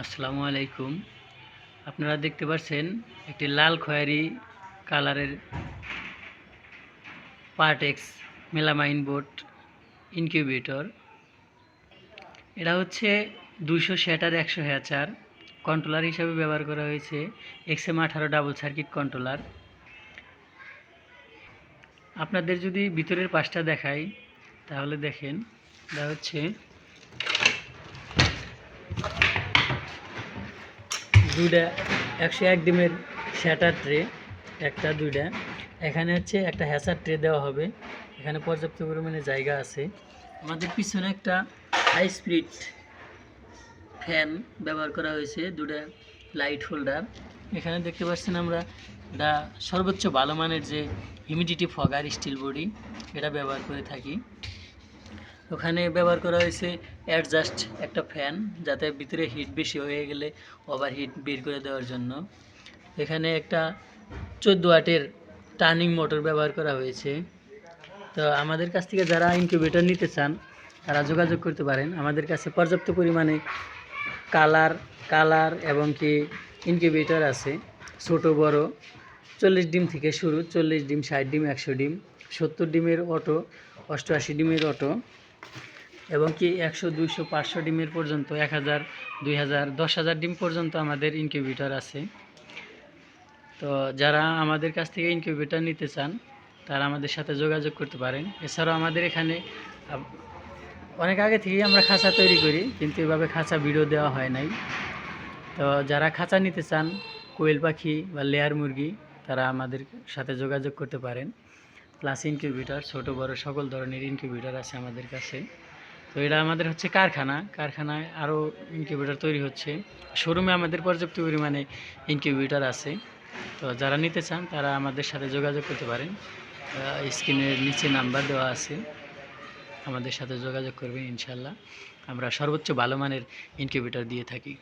আসসালামু আলাইকুম। আপনারা দেখতে পাচ্ছেন একটি লাল খয়েরি কালারের পার্টেক্স মেলামাইন বোর্ড ইনকিউবেটর। এটা হচ্ছে দুইশো শ্যাটার, একশো হ্যাচার। কন্ট্রোলার হিসাবে ব্যবহার করা হয়েছে এক্সএম আঠারো ডাবল সার্কিট কন্ট্রোলার। আপনাদের যদি ভিতরের পাশটা দেখাই, তাহলে দেখেন, এটা হচ্ছে দুইটা, একশো এক ডিমের শ্যাটার ট্রে একটা, দুইটা। এখানে হচ্ছে একটা হ্যাচার ট্রে দেওয়া হবে। এখানে পর্যাপ্ত পরিমাণে জায়গা আছে। আমাদের পিছনে একটা হাই স্পিড ফ্যান ব্যবহার করা হয়েছে দুটা লাইট হোল্ডার এখানে দেখতে পাচ্ছেন আমরা এটা সর্বোচ্চ ভালো মানের যে হিউমিডিটি ফগার স্টিল বডি এটা ব্যবহার করে থাকি। ওখানে ব্যবহার করা হয়েছে অ্যাডজাস্ট একটা ফ্যান যাতে ভিতরে হিট বেশি হয়ে গেলে ওভার হিট বের করে দেওয়ার জন্য। এখানে একটা চোদ্দ আটের টার্নিং মোটর ব্যবহার করা হয়েছে। তো আমাদের কাছ থেকে যারা ইনকিউবেটর নিতে চান, তারা যোগাযোগ করতে পারেন। আমাদের কাছে পর্যাপ্ত পরিমাণে কালার কালার এবং কি ইনকিউবেটর আছে। ছোট, বড়, চল্লিশ ডিম থেকে শুরু, চল্লিশ ডিম, ষাট ডিম, একশো ডিম, সত্তর ডিমের অটো অষ্টআশি ডিমের অটো এবং কি একশো, দুইশো, পাঁচশো ডিমের পর্যন্ত, এক হাজার, দুই হাজার, দশ হাজার ডিম পর্যন্ত আমাদের ইনকিউবেটর আছে। তো যারা আমাদের কাছ থেকে ইনকিউবেটর নিতে চান, তারা আমাদের সাথে যোগাযোগ করতে পারেন। এছাড়াও আমাদের এখানে অনেক আগে থেকেই আমরা খাঁচা তৈরি করি, কিন্তু এভাবে খাঁচা ভিডিও দেওয়া হয় নাই। তো যারা খাঁচা নিতে চান, কোয়েল পাখি বা লেয়ার মুরগি, তারা আমাদের সাথে যোগাযোগ করতে পারেন। প্লাস ইনকিউবেটর ছোট, বড় সকল ধরনের ইনকিউবেটর আছে আমাদের কাছে। তো এটা আমাদের হচ্ছে কারখানা। কারখানায় আরও ইনকিউবেটর তৈরি হচ্ছে। শোরুমে আমাদের পর্যাপ্ত পরিমাণে ইনকিউবেটর আছে। তো যারা নিতে চান, তারা আমাদের সাথে যোগাযোগ করতে পারেন। স্ক্রিনের নিচে নাম্বার দেওয়া আছে। আমাদের সাথে যোগাযোগ করবেন, ইনশাল্লাহ। আমরা সর্বোচ্চ ভালো মানের ইনকিউবেটর দিয়ে থাকি।